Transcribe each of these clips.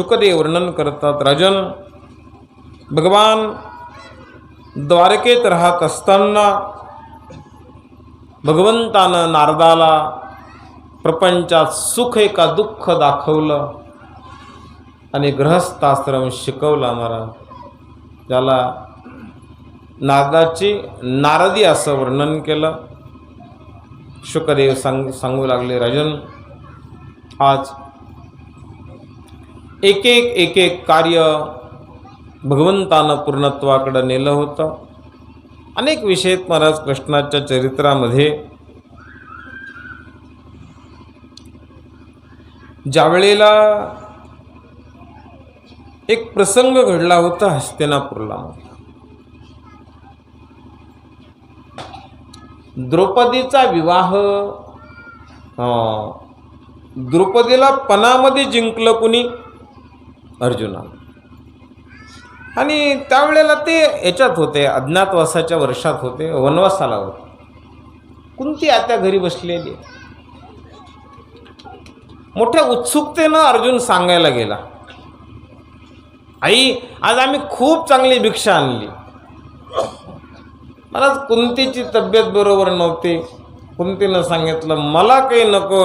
शुकदेव वर्णन करतात. राजन भगवान द्वारकेत राहत असताना भगवंतानं नारदाला प्रपंचात सुख एका दुःख दाखवलं आणि ग्रहस्थाश्रम शिकवला महाराज. त्याला नारदाची नारदी असं वर्णन केलं. शुकदेव सांग सांगू लागले राजन आज एक एक एक एक कार्य भगवंतानं पूर्णत्वाकडं नेलं होतं. अनेक विषय महाराज कृष्णाच्या चरित्रामध्ये ज्यावेळेला एक प्रसंग घडला होता हस्तिनापूरला. द्रौपदीचा विवाह द्रौपदीला पणामध्ये जिंकलं कुणी? अर्जुना. आणि त्यावेळेला ते याच्यात होते अज्ञातवासाच्या वर्षात होते वनवासाला होते. कुंती आता घरी बसलेली. मोठ्या उत्सुकतेनं अर्जुन सांगायला गेला आई आज आम्ही खूप चांगली भिक्षा आणली. मला कुंतीची तब्येत बरोबर नव्हती. कुंतीनं सांगितलं मला काही नको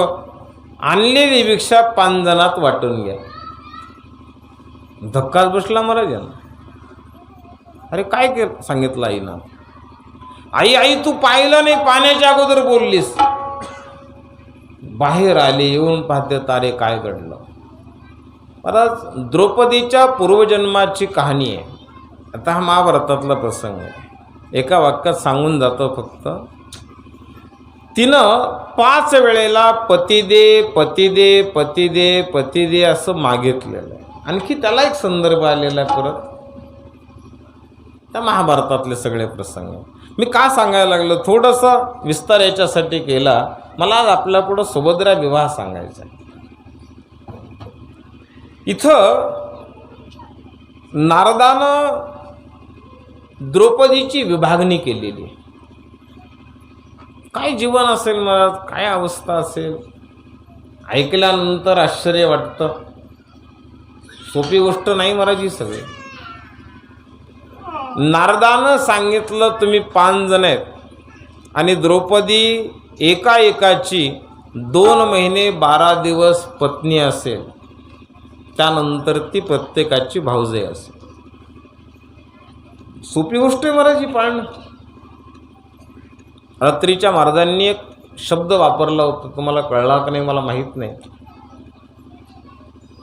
आणलेली भिक्षा पाच जणात वाटून घ्या. धक्काच बसला महाराजांना अरे काय के सांगितलं आईनं. आई आई तू पाहिलं नाही पाण्याच्या अगोदर बोललीस. बाहेर आले येऊन पाहते तारे काय घडलं. परत द्रौपदीच्या पूर्वजन्माची कहाणी आहे. आता हा महाभारतातला प्रसंग आहे. एका वाक्यात सांगून जातो फक्त. तिनं पाच वेळेला पती दे पती दे पती दे पती दे असं मागितलेलं आहे. आणखी त्याला एक संदर्भ आलेला आहे परत. त्या महाभारतातले सगळे प्रसंग. मी का सांगायला लागलो? थोडंसं विस्तार याच्यासाठी केला. मला आज आपल्यापुढं सुभद्रा विवाह सांगायचा इथं नारदानं द्रौपदीची विभागणी केलेली काय जीवन असेल मला काय अवस्था असेल? ऐकल्यानंतर आश्चर्य वाटतं. सोपी गोष्ट नाही महाराज ही सगळी. नारदानं सांगितलं तुम्ही पाच जण आहेत. आणि द्रौपदी एका एकाची दोन महिने बारा दिवस पत्नी असेल. त्यानंतर ती प्रत्येकाची भावजे असेल. सोपी गोष्ट आहे महाराज ही पाळणं. रात्रीच्या महाराजांनी एक शब्द वापरला होता तुम्हाला कळला का नाही मला माहीत नाही.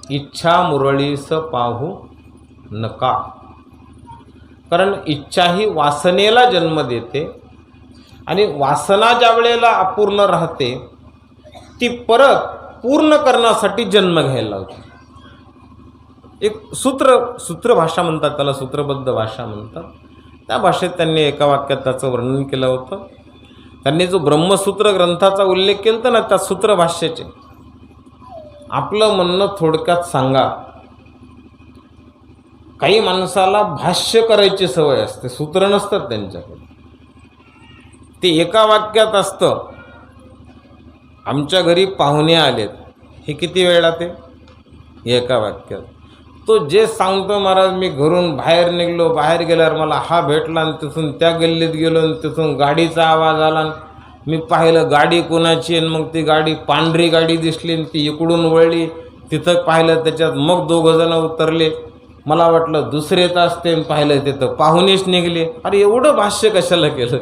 इच्छा मुरळीस पाहू नका. कारण इच्छा ही वासनेला जन्म देते आणि वासना ज्या वेळेला अपूर्ण राहते ती परत पूर्ण करण्यासाठी जन्म घ्यायला लावते. एक सूत्र सूत्रभाषा म्हणतात त्याला सूत्रबद्ध भाषा म्हणतात. त्या भाषेत त्यांनी एका वाक्यात त्याचं वर्णन केलं होतं. त्यांनी जो ब्रह्मसूत्र ग्रंथाचा उल्लेख केला होता ना त्या सूत्रभाष्याचे आपलं म्हणणं थोडक्यात सांगा. काही माणसाला भाष्य करायची सवय असते सूत्र नसतात त्यांच्याकडे. ते एका वाक्यात असतं आमच्या घरी पाहुणे आलेत. हे किती वेळा ते? एका वाक्यात. तो जे सांगतो महाराज मी घरून बाहेर निघलो बाहेर गेल्यावर मला हा भेटला आणि तिथून त्या गल्लीत गेलो आणि तिथून गाडीचा आवाज आला आणि मी पाहिलं गाडी कोणाची आणि मग ती गाडी पांढरी गाडी दिसली आणि ती इकडून वळली. तिथं पाहिलं त्याच्यात मग दोघं जण उतरले. मला वाटलं दुसरे तास ते पाहिलं तिथं. पाहुणेच निघले. अरे एवढं भाष्य कशाला केलं?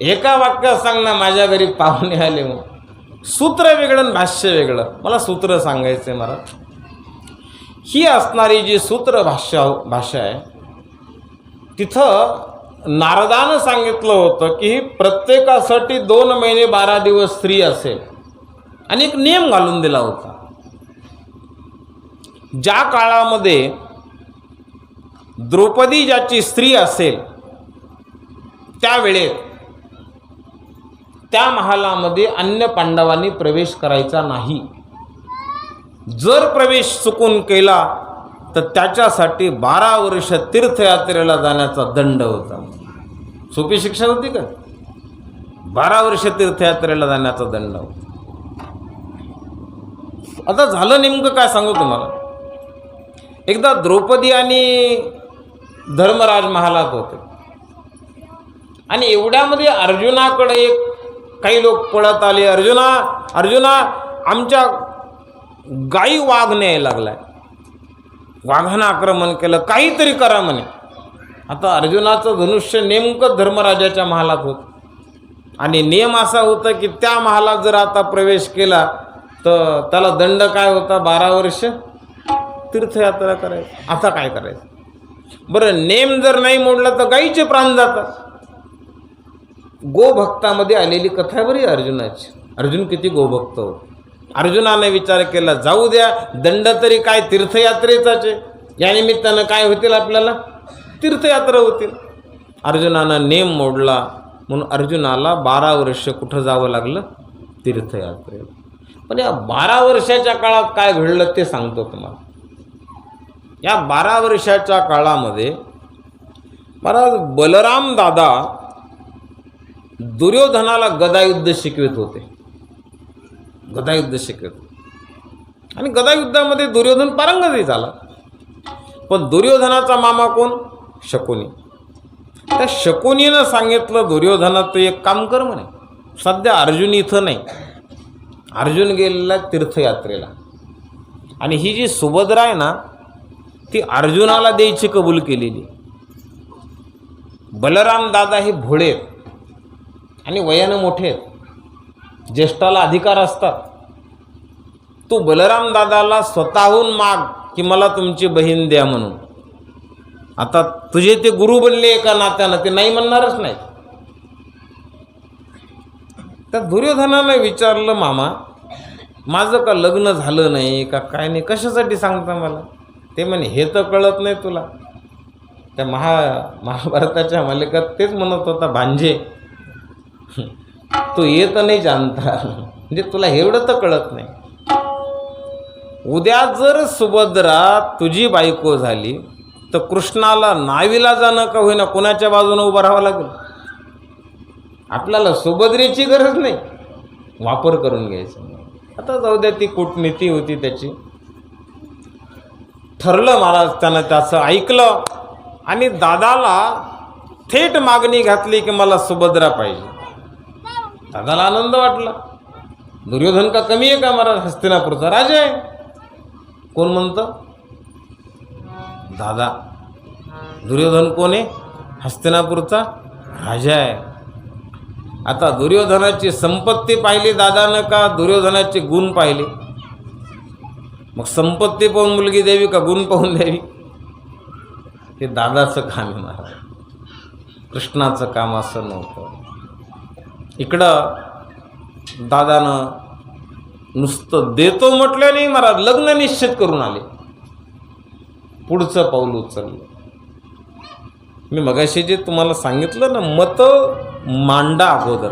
एका वाक्यात सांग ना माझ्या घरी पाहुणे आले मग सूत्र वेगळं आणि भाष्य वेगळं. मला सूत्र सांगायचं आहे मला. ही असणारी जी सूत्र भाष्य भाषा आहे तिथं नारदानं सांगितलं होतं की ही प्रत्येकासाठी दोन महिने बारा दिवस स्त्री असेल. आणि एक नियम घालून दिला होता. ज्या काळामध्ये द्रौपदी ज्याची स्त्री असेल त्यावेळेत त्या महालामध्ये अन्य पांडवांनी प्रवेश करायचा नाही. जर प्रवेश चुकून केला तर त्याच्यासाठी बारा वर्ष तीर्थयात्रेला जाण्याचा दंड होता. सोपी शिक्षा होती का? बारा वर्ष तीर्थयात्रेला जाण्याचा दंड होता. आता झालं नेमकं काय सांगू तुम्हाला? एकदा द्रौपदी आणि धर्मराज महालात होते. आणि एवढ्यामध्ये अर्जुनाकडे एक काही लोक पळत आले. अर्जुना अर्जुना आमच्या गाई वाघ न्यायला लागलाय. वाघानं आक्रमण केलं काहीतरी करा म्हणे. आता अर्जुनाचं धनुष्य नेमकं धर्मराजाच्या महालात होत. आणि नियम असा होता की त्या महालात जर आता प्रवेश केला तर त्याला दंड काय होता? बारा वर्ष तीर्थयात्रा करायचं. आता काय करायचं? बरं नेम जर नाही मोडला तर गाईचे प्राण जातात. गोभक्तामध्ये आलेली कथा बरी अर्जुनाची. अर्जुन किती गोभक्त होते. अर्जुनाने विचार केला जाऊ द्या दंड तरी काय तीर्थयात्रेचाच? आहे या निमित्तानं काय होतील आपल्याला? तीर्थयात्रा होतील. अर्जुनानं नेम मोडला म्हणून अर्जुनाला बारा वर्ष कुठं जावं लागलं? तीर्थयात्रेला. पण या बारा वर्षाच्या काळात काय घडलं ते सांगतो तुम्हाला. या बारा वर्षाच्या काळामध्ये महाराज बलराम दादा दुर्योधनाला गदायुद्ध शिकवित होते. गदायुद्ध शिकत आणि गदायुद्धामध्ये दुर्योधन पारंगतही झाला. पण दुर्योधनाचा मामा कोण? शकुनी. त्या शकुनीनं सांगितलं दुर्योधना तू एक काम कर म्हणे. सध्या अर्जुन इथं नाही. अर्जुन गेलेला तीर्थयात्रेला. आणि ही जी सुभद्रा आहे ना ती अर्जुनाला द्यायची कबूल केलेली. बलराम दादा हे भोळे आहेत. आणि वयानं मोठे आहेत. ज्येष्ठाला अधिकार असतात. तू बलराम दादाला स्वतःहून माग की मला तुमची बहीण द्या म्हणून. आता तुझे ते गुरु बनले एका नात्यानं ते नाही म्हणणारच नाही. त्या दुर्योधनानं विचारलं मामा माझं का लग्न झालं नाही का काय नाही कशासाठी सांगता मला? ते म्हणे हे तर कळत नाही तुला. त्या महा महाभारताच्या मालिकात तेच म्हणत होता भांजे. तू येत नाही जाणता म्हणजे तुला एवढं तर कळत नाही. उद्या जर सुभद्रा तुझी बायको झाली तर कृष्णाला नावीला जाणं का होईना? कोणाच्या बाजूनं उभं राहावं लागेल? आपल्याला सुभद्रेची गरज नाही. वापर करून घ्यायचा. आता जाऊ द्या ती कूटनीती होती त्याची. ठरलं महाराज त्यानं त्याचं ऐकलं आणि दादाला थेट मागणी घातली की मला सुभद्रा पाहिजे. दादाला आनंद वाटला. दुर्योधन का कमी आहे का महाराज हस्तिनापूरचा? राजा आहे. कोण म्हणतं? दादा. दुर्योधन कोण आहे? हस्तिनापूरचा राजा आहे. आता दुर्योधनाची संपत्ती पाहिली दादानं का दुर्योधनाचे गुण पाहिले? मग संपत्ती पाहून मुलगी द्यावी का गुण पाहून द्यावी? ते दादाचं काम आहे महाराज. कृष्णाचं काम असं नव्हतं. इकडं दादानं नुसतं देतो म्हटलं नाही लग्न निश्चित करून आले. पुढचं पाऊल उचललं. मी मगाशी जे तुम्हाला सांगितलं ना मतं मांडा अगोदर.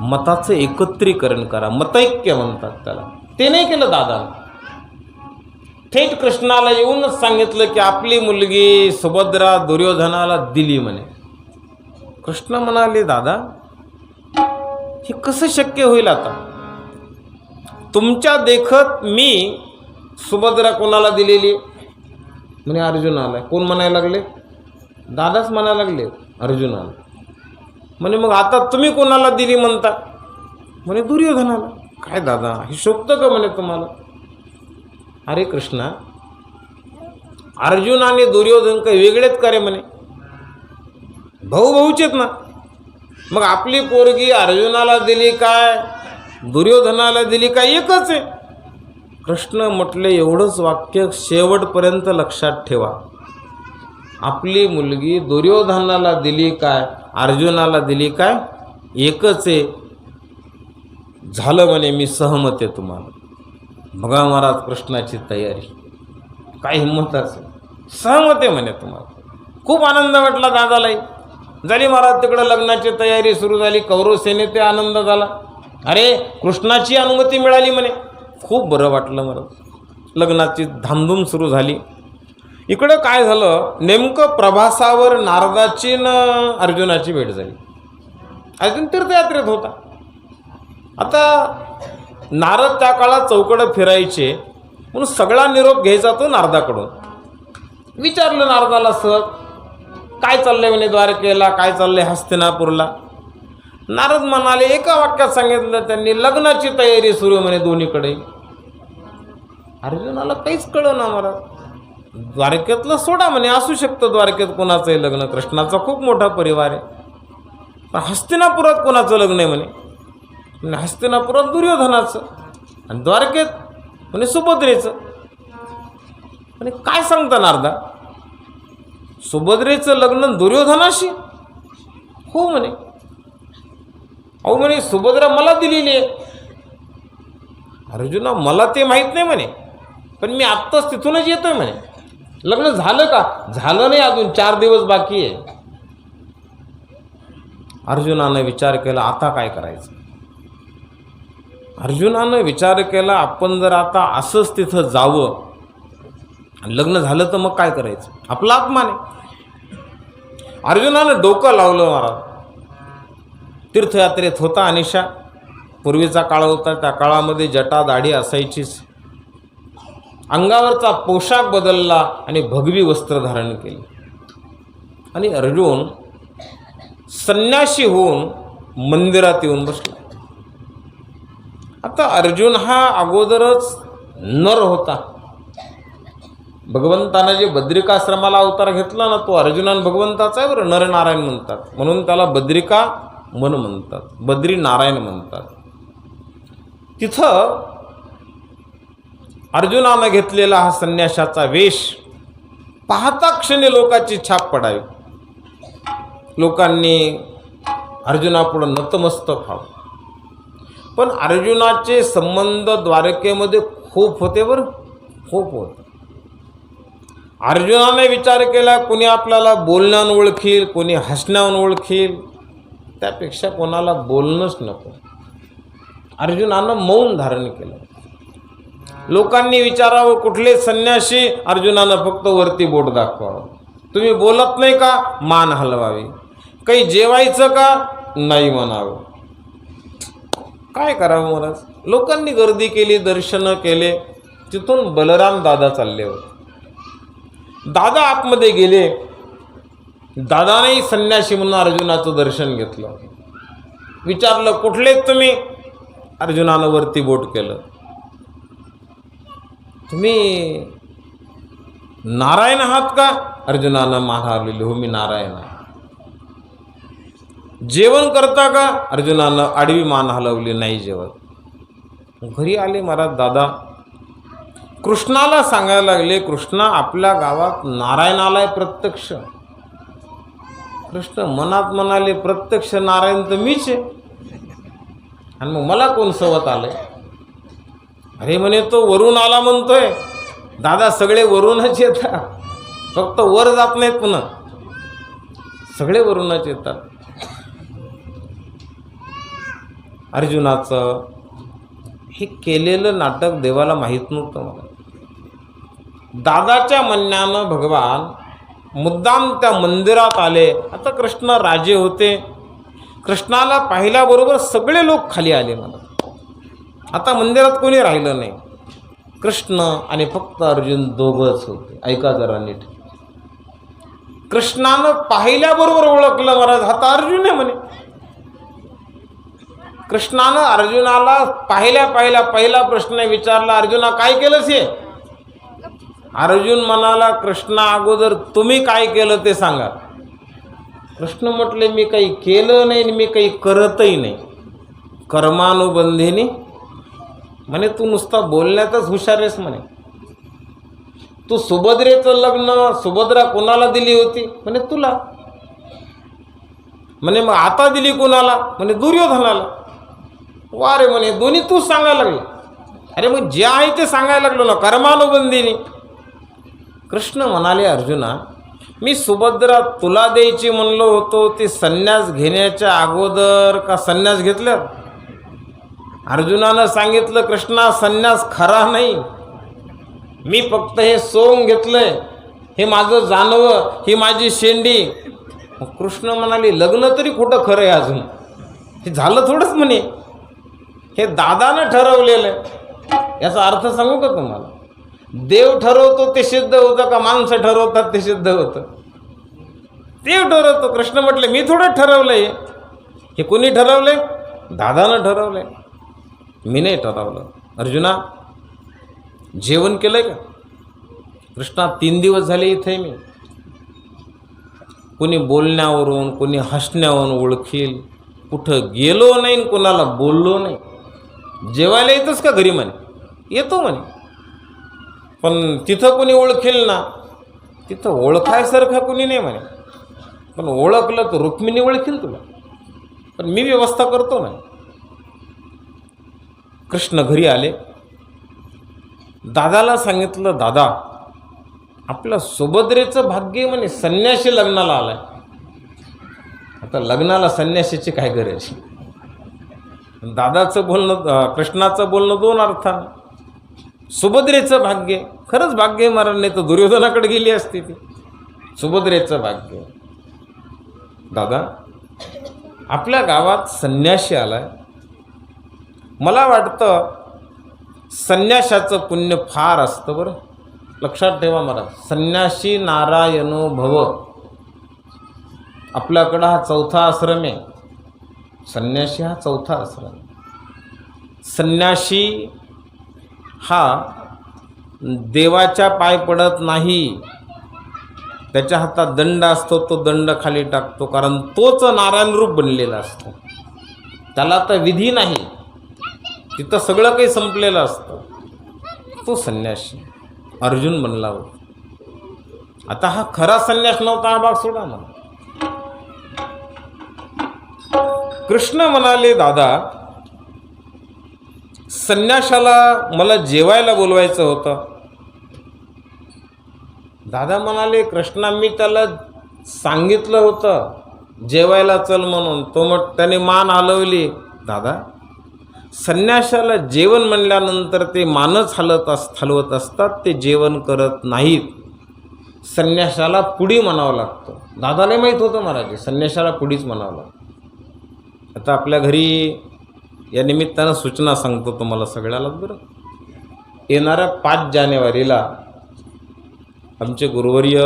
मताचं एकत्रीकरण करा मतैक्य म्हणतात त्याला. ते नाही केलं दादा थेट कृष्णाला येऊनच सांगितलं की आपली मुलगी सुभद्रा दुर्योधनाला दिली म्हणे. कृष्ण म्हणाले दादा हे कसं शक्य होईल आता? तुमच्या देखत मी सुभद्रा कोणाला दिलेली? म्हणे अर्जुन आलाय. कोण म्हणायला लागले? दादाच म्हणायला लागले अर्जुनाला म्हणे मग आता तुम्ही कोणाला दिली म्हणता? म्हणे दुर्योधनाला. काय दादा हे शोभतं का? म्हणे तुम्हाला. अरे कृष्णा अर्जुन आणि दुर्योधन काही वेगळेच करे म्हणे. भाऊ भाऊचेत ना. मग आपली पोरगी अर्जुनाला दिली काय? दुर्योधनाला दिली काय? एकच आहे. कृष्ण म्हटले एवढंच वाक्य शेवटपर्यंत लक्षात ठेवा. आपली मुलगी दुर्योधनाला दिली काय? अर्जुनाला दिली काय? एकच आहे. झालं म्हणे मी सहमत आहे तुम्हाला. बघा महाराज कृष्णाची तयारी. काय हिंमत असेल सहमत आहे म्हणे तुम्हाला. खूप आनंद वाटला दादालाही. झाली महाराज तिकडं लग्नाची तयारी सुरू झाली कौरव ते आनंद झाला. अरे कृष्णाची अनुमती मिळाली म्हणे. खूप बरं वाटलं महाराज लग्नाची धामधूम सुरू झाली. इकडं काय झालं नेमकं प्रभासावर नारदाची न अर्जुनाची भेट झाली. अर्जुन तीर्थयात्रेत होता. आता नारद त्या काळात चौकडं फिरायचे म्हणून सगळा निरोप घ्यायचा तो नारदाकडून. विचारलं नारदाला सहज काय चाललंय म्हणे द्वारकेला? काय चाललंय हस्तिनापूरला? नारद म्हणाले एका वाक्यात सांगितलं त्यांनी लग्नाची तयारी सुरू म्हणे दोन्हीकडे. अर्जुनाला काहीच कळलं ना मला. द्वारकेतलं सोडा म्हणे असू शकतं द्वारकेत कोणाचंही लग्न. कृष्णाचा खूप मोठा परिवार आहे. पण हस्तिनापुरात कोणाचं लग्न आहे म्हणे? म्हणे हस्तिनापुरात दुर्योधनाचं आणि द्वारकेत म्हणे सुभद्रेचं. म्हणे काय सांगता नारदा? सुभद्रेचं लग्न दुर्योधनाशी? हो म्हणे. अहो म्हणे सुभद्रा मला दिलेली आहे. अर्जुना मला ते माहीत नाही म्हणे. पण मी आत्ताच तिथूनच येतोय म्हणे. लग्न झालं का? झालं नाही अजून चार दिवस बाकी आहे. अर्जुनानं विचार केला आता काय करायचं? अर्जुनानं विचार केला आपण जर आता असंच तिथं जावं लग्न झालं तर मग काय करायचं? आपला अपमान आहे अर्जुनानं डोकं लावलं महाराज. तीर्थयात्रेत होता अनिशा. पूर्वीचा काळ होता त्या काळामध्ये जटा दाढी असायचीच. अंगावरचा पोशाख बदलला आणि भगवी वस्त्र धारण केले. आणि अर्जुन संन्याशी होऊन मंदिरात येऊन बसला. आता अर्जुन हा अगोदरच नर होता. भगवंतानं जे बद्रिकाश्रमाला अवतार घेतला ना तो अर्जुनान भगवंताचा आहे बरं नरनारायण म्हणतात. म्हणून त्याला बद्रिका मन म्हणतात बद्री नारायण म्हणतात. तिथं अर्जुनानं घेतलेला हा संन्याशाचा वेश पाहता क्षणी लोकांची छाप पडावी. लोकांनी अर्जुनापुढं नतमस्तक व्हावं. पण अर्जुनाचे संबंध द्वारकेमध्ये खूप होते बरं खूप होते. अर्जुनाने विचार केला कोणी आपल्याला बोलण्यानं ओळखील कोणी हसण्यानं ओळखील त्यापेक्षा कोणाला बोलणंच नको. अर्जुनानं मौन धारण केलं. लोकांनी विचारावं कुठले संन्यासी अर्जुनानं फक्त वरती बोट दाखवावं. तुम्ही बोलत नाही का? मान हलवावी. काही जेवायचं का? नाही म्हणावं. काय करावं महाराज? लोकांनी गर्दी केली दर्शनं केले. तिथून बलराम दादा चालले होते. दादा आतमध्ये गेले. दादानेही संन्यासी म्हणून अर्जुनाचं दर्शन घेतलं. विचारलं कुठलेच तुम्ही? अर्जुनानं वरती बोट केलं. तुम्ही नारायण आहात का? अर्जुनानं मान हरलेली हो मी नारायण आहे. जेवण करता का? अर्जुनानं आडवी मान हलवली नाही जेवत. घरी आले महाराज दादा. कृष्णाला सांगायला लागले कृष्णा आपल्या गावात नारायण आलाय प्रत्यक्ष. कृष्ण मनात म्हणाले प्रत्यक्ष नारायण तर मीच आहे. आणि मग मला कोण सवत आलंय? अरे म्हणे तो वरून आला म्हणतोय. दादा सगळे वरूनच येतात. फक्त वर जात नाहीत पुन्हा. सगळे वरूनच येतात. अर्जुनाचं हे केलेलं नाटक देवाला माहीत नव्हतं मला. दादाच्या म्हणण्यानं भगवान मुद्दाम त्या मंदिरात आले. आता कृष्ण राजे होते. कृष्णाला पाहिल्याबरोबर सगळे लोक खाली आले मला आता मंदिरात कोणी राहिलं नाही. कृष्ण आणि फक्त अर्जुन दोघंच होते. ऐका जरा नीट. कृष्णानं पाहिल्याबरोबर ओळखलं महाराज. आता अर्जुन आहे म्हणे. कृष्णानं अर्जुनाला पाहिल्या पाहिल्या पहिला प्रश्न विचारला अर्जुना काय केलंस हे? अर्जुन म्हणाला कृष्णा अगोदर तुम्ही काय केलं ते सांगा. कृष्ण म्हटले मी काही केलं नाही आणि मी काही करतही नाही. कर्मानुबंधीने. म्हणे तू नुसता बोलण्यातच हुशार आहेस म्हणे. तू सुभद्रेचं लग्न सुभद्रा कोणाला दिली होती? म्हणे तुला. म्हणे मग आता दिली कोणाला? म्हणे दुर्योधनाला. वा रे म्हणे दोन्ही तूच सांगायला लागले. अरे मग जे आहे ते सांगायला लागलो ना कर्मानुबंधीने. कृष्ण म्हणाले अर्जुना मी सुभद्रा तुला द्यायची म्हणलो होतो ती संन्यास घेण्याच्या अगोदर का संन्यास घेतलं? अर्जुनानं सांगितलं कृष्णा संन्यास खरा नाही. मी फक्त हे सोंग घेतलंय. हे माझं जानवं ही माझी शेंडी. कृष्ण म्हणाले लग्न तरी कुठं खरं आहे अजून. हे झालं थोडंच म्हणे. हे दादानं ठरवलेलं आहे. याचा अर्थ सांगू का तुम्हाला? देव ठरवतो ते सिद्ध होतं का माणसं ठरवतात ते सिद्ध होतं? देव ठरवतो. कृष्ण म्हटले मी थोडं ठरवलंय. हे कोणी ठरवलंय? दादानं ठरवलंय. मी नाही ठरवलं. अर्जुना जेवण केलंय का? कृष्णा तीन दिवस झाले इथे मी. कोणी बोलण्यावरून कोणी हसण्यावरून ओळखील. कुठं गेलो नाही आणि कोणाला बोललो नाही. जेवायला येतोच का घरी म्हणे? येतो म्हणे. पण तिथं कुणी ओळखेल ना तिथं ओळखायसारखं कुणी नाही म्हणे. पण ओळखलं तर रुक्मिणी ओळखील तुला. पण मी व्यवस्था करतो ना कृष्ण घरी आले. दादाला सांगितलं दादा आपलं सुभद्रेचं भाग्य म्हणे संन्याशी लग्नाला आलाय. आता लग्नाला संन्याशीची काय गरज? दादाचं बोलणं कृष्णाचं बोलणं दोन अर्थानं. सुभद्रेचं भाग्य. खरंच भाग्य महाराज नाही तर दुर्योधनाकडे गेली असती ती. सुभद्रेचं भाग्य. दादा आपल्या गावात संन्याशी आलाय. मला वाटतं संन्याशाचं पुण्य फार असतं बरं. लक्षात ठेवा मला संन्याशी नारायणो भव. आपल्याकडं हा चौथा आश्रम आहे. संन्याशी हा चौथा आश्रम संन्याशी हा देवाच्या पाय पडत नाही. त्याच्या हातात दंड असतो तो दंड खाली टाकतो कारण तोच नारायण रूप बनलेला असतो. त्याला तर विधी नाही. तिथं सगळं काही संपलेलं असतं. तो संन्यासी अर्जुन बनला होता. आता हा खरा संन्यास नव्हता हा भाग सोडा ना. कृष्ण म्हणाले दादा संन्याशाला मला जेवायला बोलवायचं होतं. दादा म्हणाले कृष्णा मी त्याला सांगितलं होतं जेवायला चल म्हणून. तो मग त्याने मान हलवली. दादा संन्याशाला जेवण म्हणल्यानंतर ते मानच हलत अस हलवत असतात ते जेवण करत नाहीत. संन्याशाला पुढी म्हणावं लागतं. दादाला माहीत होतं महाराज संन्याशाला पुढीच म्हणावं लागतं. आता आपल्या घरी या निमित्तानं सूचना सांगतो तुम्हाला सगळ्याला बरं. येणाऱ्या पाच जानेवारीला आमचे गुरुवर्य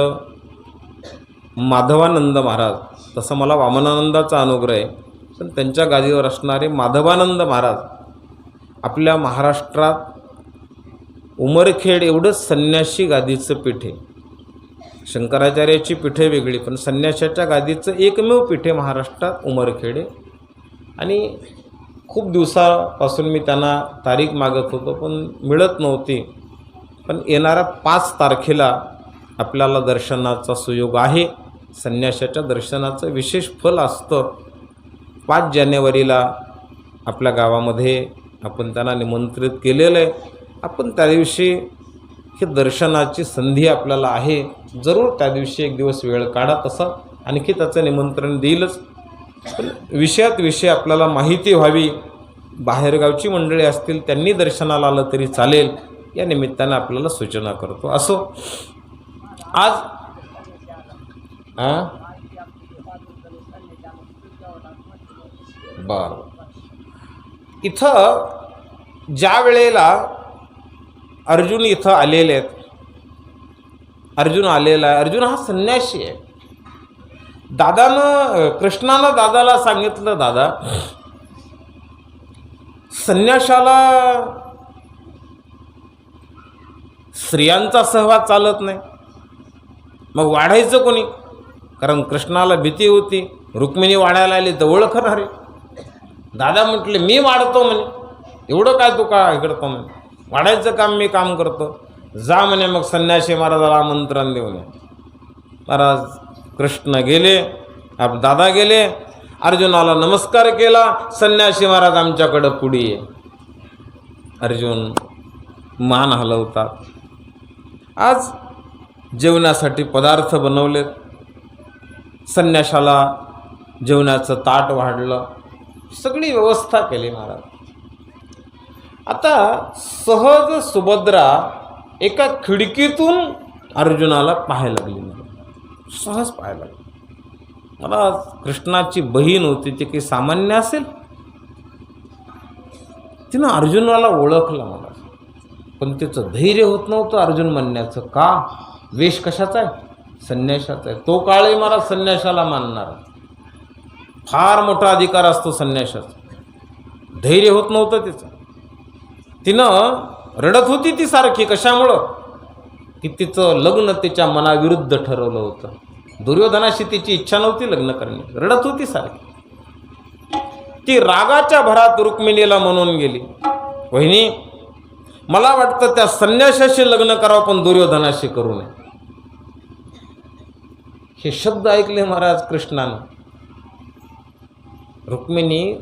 माधवानंद महाराज तसं मला वामनानंदाचा अनुग्रह आहे पण त्यांच्या गादीवर असणारे माधवानंद महाराज आपल्या महाराष्ट्रात उमरखेड एवढंच संन्याशी गादीचं पीठ आहे. शंकराचार्याची पीठे वेगळी पण संन्याशाच्या गादीचं एकमेव पीठ आहे महाराष्ट्रात उमरखेड. आहे आणि खूप दिवसापासून मी त्यांना तारीख मागत होतो पण मिळत नव्हती. पण येणाऱ्या पाच तारखेला आपल्याला दर्शनाचा सुयोग आहे. संन्याशाच्या दर्शनाचं विशेष फल असतं. पाच जानेवारीला आपल्या गावामध्ये आपण त्यांना निमंत्रित केलेलं आहे. आपण त्या दिवशी हे दर्शनाची संधी आपल्याला आहे. जरूर त्या दिवशी एक दिवस वेळ काढा तसा. आणखी त्याचं निमंत्रण देईलच. पण विषयात विषय आपल्याला माहिती व्हावी. बाहेरगावची मंडळी असतील त्यांनी दर्शनाला आलं तरी चालेल. या निमित्तानं आपल्याला सूचना करतो. असो. आज हां बरं. इथं ज्या वेळेला अर्जुन इथं आलेले आहेत अर्जुन आलेला आहे अर्जुन हा संन्यासी आहे. दादानं कृष्णानं दादाला सांगितलं दादा संन्याशाला स्त्रियांचा सहवास चालत नाही. मग वाढायचं कोणी? कारण कृष्णाला भीती होती. रुक्मिणी वाढायला आली तर ओळखणार आहे. दादा म्हटले मी वाढतो म्हणे. एवढं काय तू का हे करतो म्हणे? वाढायचं काम मी काम करतो. जा म्हणे मग संन्यासी महाराजाला आमंत्रण देऊन नये महाराज कृष्ण गेले आप दादा गेले अर्जुनाला नमस्कार केला संन्यासी महाराज आमच्याकडं पुढे ये. अर्जुन मान हलवतात. आज जेवणासाठी पदार्थ बनवलेत. संन्याशाला जेवणाचं ताट वाढलं. सगळी व्यवस्था केली महाराज. आता सहज सुभद्रा एका खिडकीतून अर्जुनाला पाहायला लागली. सहज पाहायला मला कृष्णाची बहीण होती ती काही सामान्य असेल? तिनं अर्जुनाला ओळखलं मला. पण त्याचं धैर्य होत नव्हतं अर्जुन म्हणण्याचं. का? वेश कशाचा आहे? संन्याशाचा आहे. तो काळही मला संन्याशाला मानणार. फार मोठा अधिकार असतो संन्याशाचा. धैर्य होत नव्हतं तिचं. तिनं रडत होती ती सारखी कशामुळं? की तिचं लग्न तिच्या मनाविरुद्ध ठरवलं होतं. दुर्योधनाशी तिची इच्छा नव्हती लग्न करणे रडत होती सारखी. ती रागाच्या भरात रुक्मिणीला म्हणून गेली. वहिनी मला वाटतं त्या संन्याशाशी लग्न करावं पण दुर्योधनाशी करू नये. हे शब्द ऐकले महाराज कृष्णानं. रुक्मिणी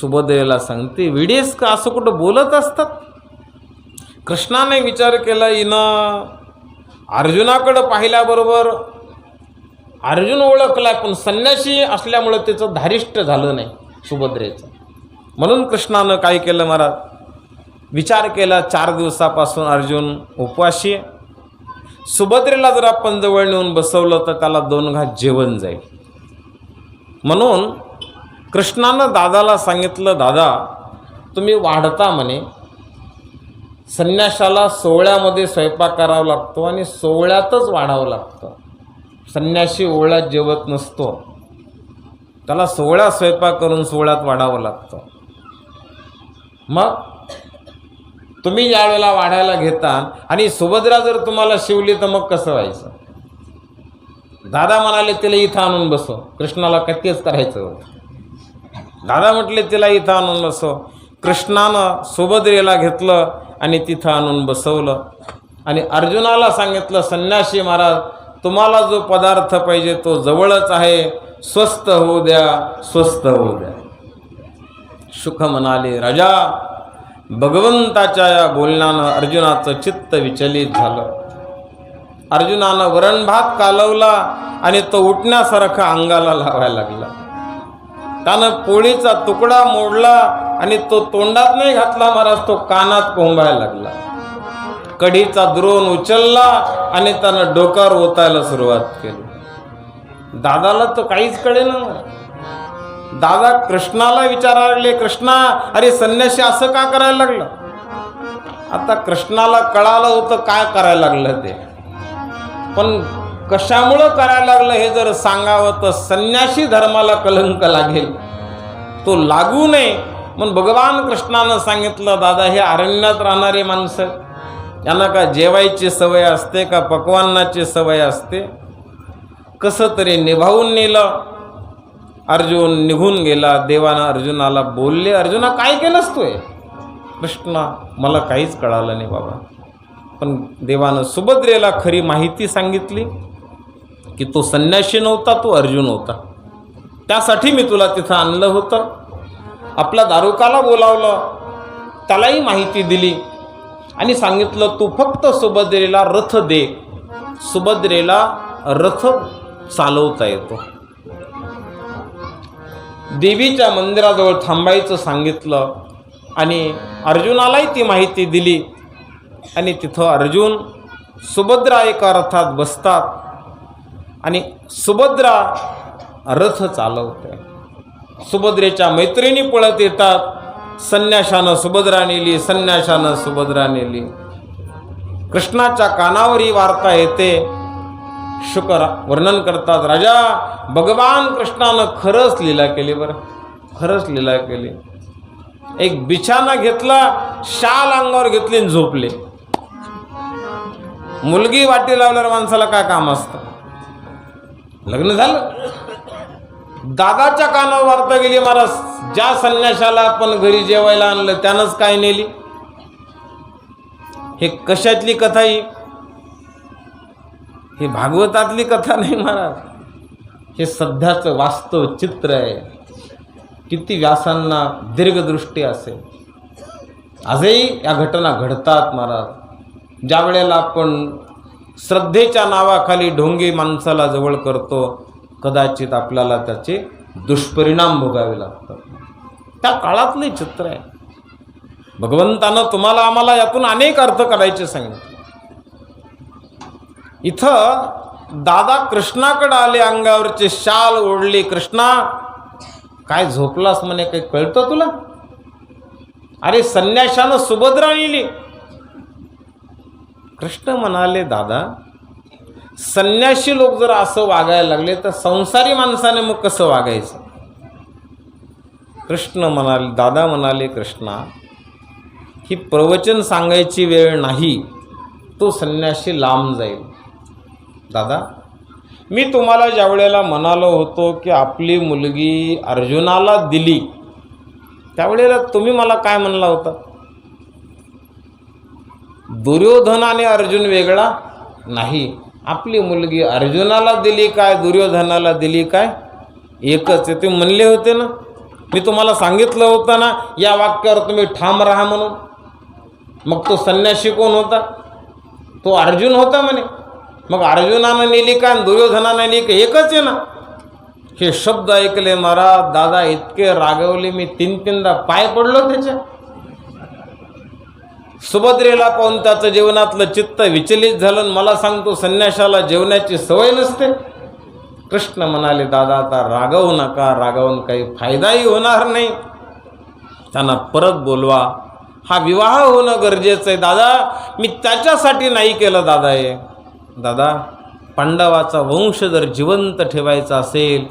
सुभद्रेला सांगते विडेस का असं कुठं बोलत असतात? कृष्णाने विचार केला इनं अर्जुनाकडं पाहिल्याबरोबर अर्जुन ओळखला पण संन्याशी असल्यामुळं त्याचं धारिष्ट झालं नाही सुभद्रेचं. म्हणून कृष्णानं काय केलं महाराज? विचार केला चार दिवसापासून अर्जुन उपवाशी सुभद्रेला जर आपण जवळ नेऊन बसवलं तर त्याला दोन घात जेवण जाईल. म्हणून कृष्णानं दादाला सांगितलं दादा तुम्ही वाढता म्हणे संन्यासाला सोहळ्यामध्ये स्वयंपाक करावा लागतो आणि सोहळ्यातच वाढावं लागतं. संन्याशी ओळ्यात जेवत नसतो. त्याला सोहळ्यात स्वयंपाक करून सोहळ्यात वाढावं लागतं. मग तुम्ही ज्या वेळेला वाढायला घेता आणि सुभद्रा जर तुम्हाला शिवली तर मग कसं व्हायचं? दादा म्हणाले तिला इथं आणून बसव. कृष्णाला कत्तेच करायचं होतं. दादा म्हटले तिला इथं आणून बसो कृष्णानं सुभद्रेला घेतलं. आणि तिथं आणून बसवलं. आणि अर्जुनाला सांगितलं संन्याशी महाराज तुम्हाला जो पदार्थ पाहिजे तो जवळच आहे. स्वस्त होऊ द्या स्वस्त होऊ द्या. सुख म्हणाले राजा भगवंताच्या या बोलण्यानं अर्जुनाचं चित्त विचलित झालं. अर्जुनानं वरण भात कालवला आणि तो उठण्यासारखा अंगाला लावायला लागला. त्यानं पोळीचा तुकडा मोडला आणि तो तोंडात नाही घातला महाराज तो कानात कोंबायला लागला. कढीचा द्रोण उचलला आणि त्यानं डोक्यावर ओतायला सुरुवात केली. दादाला तो काहीच कळेना दादा कृष्णाला विचारायला लागले कृष्णा अरे संन्याशी असं का करायला लागलं? आता कृष्णाला कळालं होतं काय करायला लागलं ते. पण कशामुळं करायला लागलं हे जर सांगावं तर संन्यासी धर्माला कलंक लागेल. तो लागू नये. म्हणून भगवान कृष्णानं सांगितलं दादा हे अरण्यात राहणारे माणसं यांना का जेवायची सवय असते का पकवानाची सवय असते? कसं तरी निभावून नेलं अर्जुन निघून गेला. देवानं अर्जुनाला बोलले अर्जुना काय केलंस तू कृष्णा मला काहीच कळालं नाही बाबा. पण देवानं सुभद्रेला खरी माहिती सांगितली की तो संन्यासी नव्हता तो अर्जुन होता. त्यासाठी मी तुला तिथं आणलं होतं. आपल्या दारुकाला बोलावलं. त्यालाही माहिती दिली. आणि सांगितलं तू फक्त सुभद्रेला रथ दे. सुभद्रेला रथ चालवता येतो. देवीच्या मंदिराजवळ थांबायचं सांगितलं आणि अर्जुनालाही ती माहिती दिली. आणि तिथं अर्जुन सुभद्रा एका रथात बसतात आणि सुभद्रा रथ चालवते सुभद्रेच्या मैत्रिणी पळत येतात. संन्याशानं सुभद्रा नेली संन्याशानं सुभद्रा नेली. कृष्णाच्या कानावर ही वार्ता येते. शुक्र वर्णन करतात राजा भगवान कृष्णानं खरंच लीला केली बरं. खरंच लीला केली. एक बिछाना घेतला शाल अंगावर घेतली आणि झोपले. मुलगी वाटी लावल्यावर माणसाला काय काम असतं? लग्न झालं? दादाच्या कानावर वार्ता गेली महाराज. ज्या संन्याशाला आपण घरी जेवायला आणलं त्यानंच काय नेली? हे कशातली कथा ही? हे भागवतातली कथा नाही महाराज. हे सध्याचं वास्तव चित्र आहे. किती व्यासांना दीर्घदृष्टी असेल. आजही या घटना घडतात महाराज. ज्या वेळेला आपण श्रद्धेच्या नावाखाली ढोंगे माणसाला जवळ करतो कदाचित आपल्याला त्याचे दुष्परिणाम भोगावे लागतात. त्या काळातले चित्र आहे. भगवंतानं तुम्हाला आम्हाला यातून अनेक अर्थ करायचे सांगितले. इथं दादा कृष्णाकडे आले अंगावरचे शाल ओढले. कृष्णा काय झोपलास म्हणे? काही कळतं तुला? अरे संन्याशानं सुभद्रा नेली. कृष्ण म्हणाले दादा संन्याशी लोक जर असं वागायला लागले तर संसारी माणसाने मग कसं वागायचं? कृष्ण म्हणाले दादा म्हणाले कृष्णा ही प्रवचन सांगायची वेळ नाही. तो संन्याशी लांब जाईल. दादा मी तुम्हाला ज्या वेळेला म्हणालो होतो की आपली मुलगी अर्जुनाला दिली त्यावेळेला तुम्ही मला काय म्हणला होता? दुर्योधन आणि अर्जुन वेगळा नाही. आपली मुलगी अर्जुनाला दिली काय दुर्योधनाला दिली काय? एकच आहे. ते म्हणले होते ना? मी तुम्हाला सांगितलं होतं ना या वाक्यावर तुम्ही ठाम राहा म्हणून. मग तो संन्यासी कोण होता? तो अर्जुन होता म्हणे. मग अर्जुनानं नेली का आणि दुर्योधनानं नेली का? एकच आहे ना? हे शब्द ऐकले महाराज दादा इतके रागवले मी तीन तीनदा पाय पडलो त्याच्या. सुभद्रेला पाहून त्याचं जीवनातलं चित्त विचलित झालं आणि मला सांगतो संन्याशाला जेवणाची सवय नसते. कृष्ण म्हणाले दादा आता रागवू नका रागावून काही फायदाही होणार नाही. त्यांना परत बोलवा हा विवाह होणं गरजेचं आहे दादा. मी त्याच्यासाठी नाही केलं दादा हे. दादा पांडवाचा वंश जर जिवंत ठेवायचा असेल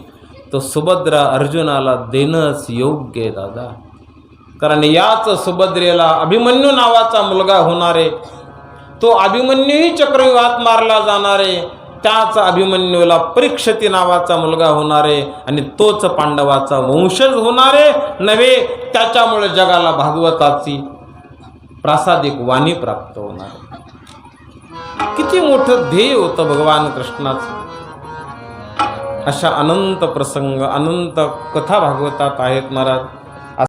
तर सुभद्रा अर्जुनाला देणंच योग्य आहे दादा. कारण याच सुभद्रेला अभिमन्यू नावाचा मुलगा होणार आहे. तो अभिमन्यूही चक्रव्यूहात मारला जाणारे त्याच अभिमन्यूला परीक्षती नावाचा मुलगा होणार आहे आणि तोच पांडवाचा वंशज होणारे नव्हे त्याच्यामुळे जगाला भागवताची प्रासादिक वाणी प्राप्त होणार आहे. किती मोठं ध्येय होतं भगवान कृष्णाचं. अशा अनंत प्रसंग अनंत कथा भागवतात आहेत महाराज.